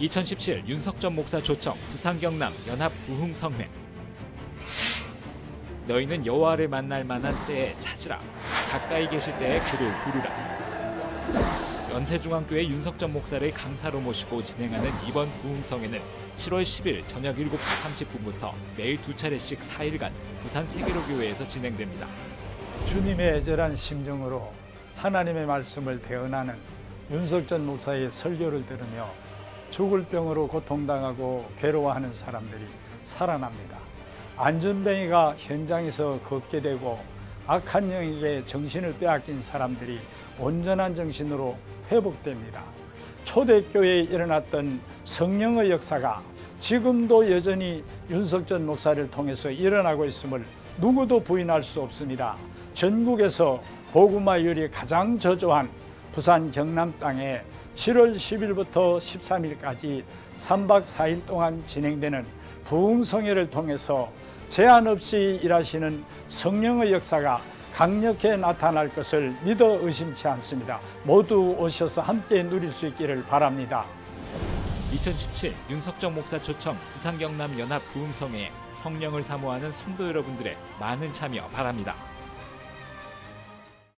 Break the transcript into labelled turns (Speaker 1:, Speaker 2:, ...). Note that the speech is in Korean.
Speaker 1: 2017 윤석전 목사 초청 부산 경남 연합 부흥성회. 너희는 여호와를 만날 만한 때에 찾으라. 가까이 계실 때에 그를 부르라. 연세중앙교회 윤석전 목사를 강사로 모시고 진행하는 이번 부흥성회는 7월 10일 저녁 7시 30분부터 매일 두 차례씩 4일간 부산 세계로교회에서 진행됩니다.
Speaker 2: 주님의 애절한 심정으로 하나님의 말씀을 대언하는 윤석전 목사의 설교를 들으며 죽을 병으로 고통당하고 괴로워하는 사람들이 살아납니다. 안전뱅이가 현장에서 걷게 되고 악한 영에게 정신을 빼앗긴 사람들이 온전한 정신으로 회복됩니다. 초대교회에 일어났던 성령의 역사가 지금도 여전히 윤석전 목사를 통해서 일어나고 있음을 누구도 부인할 수 없습니다. 전국에서 복음화율이 가장 저조한 부산 경남 땅에 7월 10일부터 13일까지 3박 4일 동안 진행되는 부흥성회를 통해서 제한 없이 일하시는 성령의 역사가 강력히 나타날 것을 믿어 의심치 않습니다. 모두 오셔서 함께 누릴 수 있기를 바랍니다.
Speaker 1: 2017 윤석정 목사 초청 부산 경남 연합 부흥성회에 성령을 사모하는 성도 여러분들의 많은 참여 바랍니다.